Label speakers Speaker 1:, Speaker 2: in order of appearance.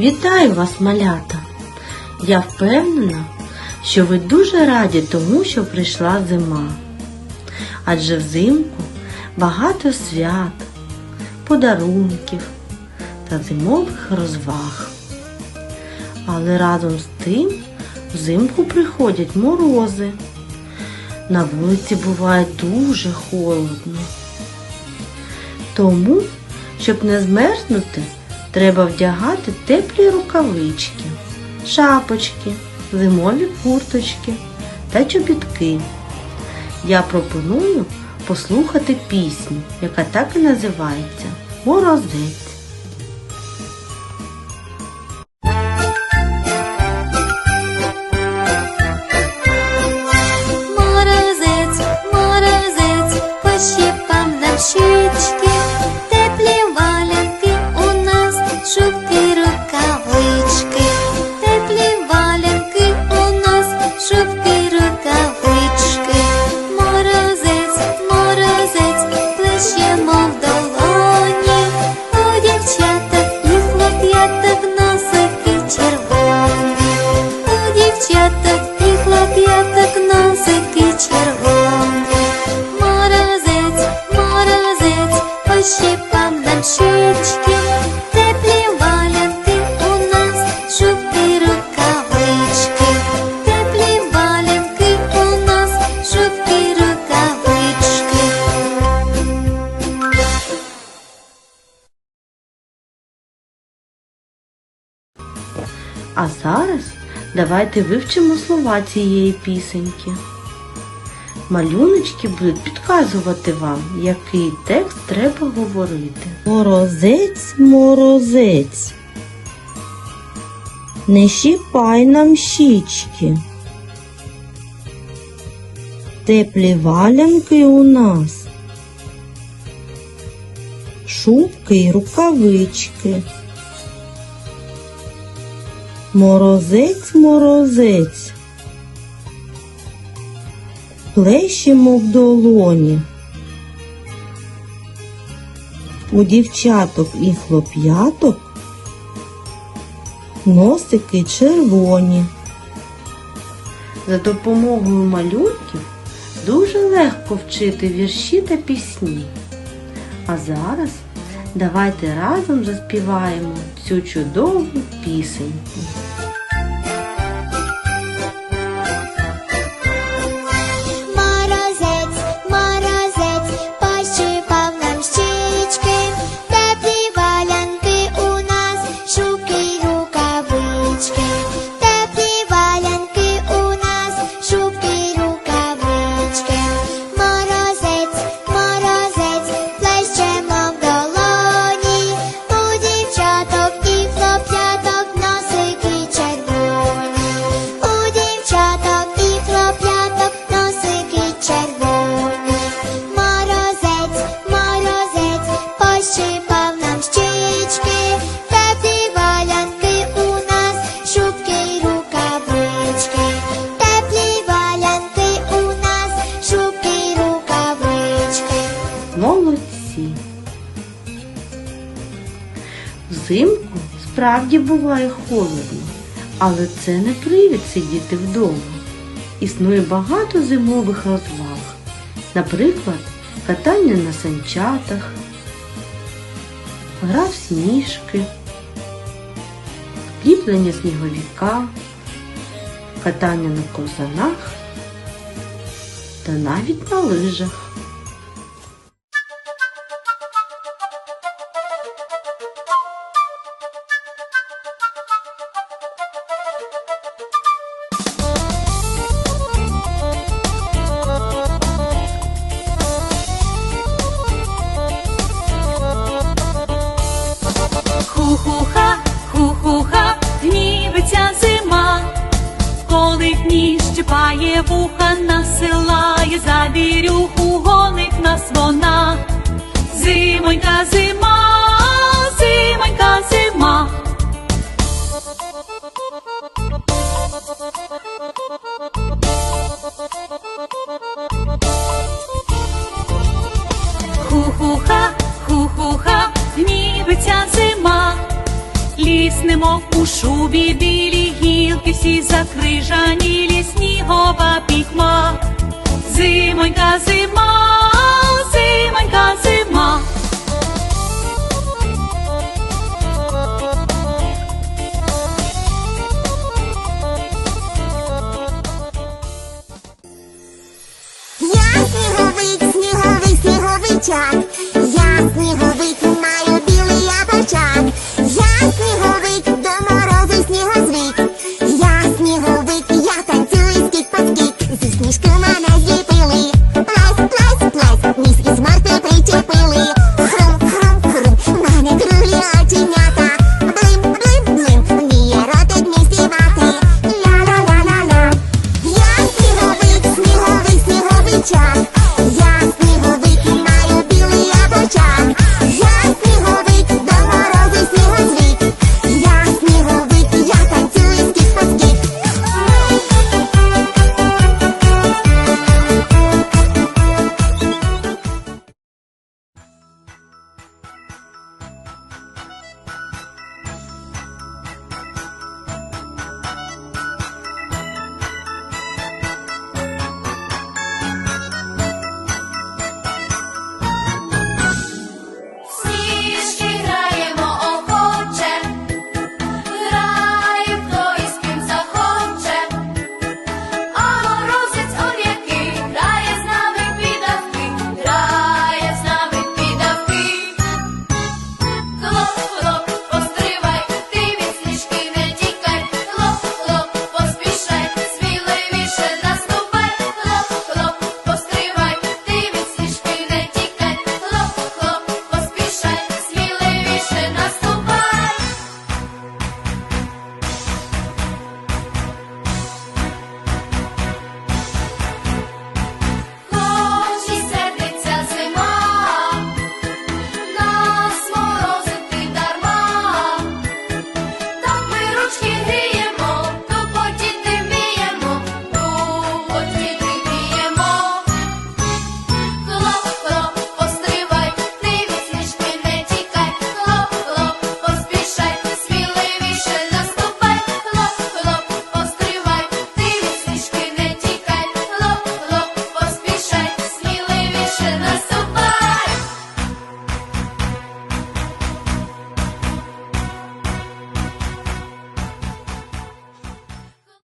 Speaker 1: Вітаю вас, малята! Я впевнена, що ви дуже раді тому, що прийшла зима. Адже взимку багато свят, подарунків та зимових розваг. Але разом з тим взимку приходять морози. На вулиці буває дуже холодно. Тому, щоб не змерзнути, треба вдягати теплі рукавички, шапочки, зимові курточки та чобітки. Я пропоную послухати пісню, яка так і називається Морозець. А зараз давайте вивчимо слова цієї пісеньки. Малюночки будуть підказувати вам, який текст треба говорити. Морозець, морозець. Не щіпай нам щічки. Теплі валянки у нас. Шубки й рукавички. Морозець, морозець. Плещемо в долоні. У дівчаток і хлоп'яток носики червоні. За допомогою малюнків дуже легко вчити вірші та пісні. А зараз давайте разом заспіваємо цю чудову пісеньку. Справді буває холодно, але це не привід сидіти вдома. Існує багато зимових розваг. Наприклад, катання на санчатах, гра в сніжки, ліплення сніговіка, катання на ковзанах та навіть на лижах.
Speaker 2: Гніж вуха, насилає за вірюху, гонить нас вона. Зимонька зима, зимонька зима. Ху-ху-ха, ху-ху-ха, гнівиться зима, ліс квітнемо у шубі білі гілки всі закрижані, снігова пікма, зимонька зима, зимонька зима.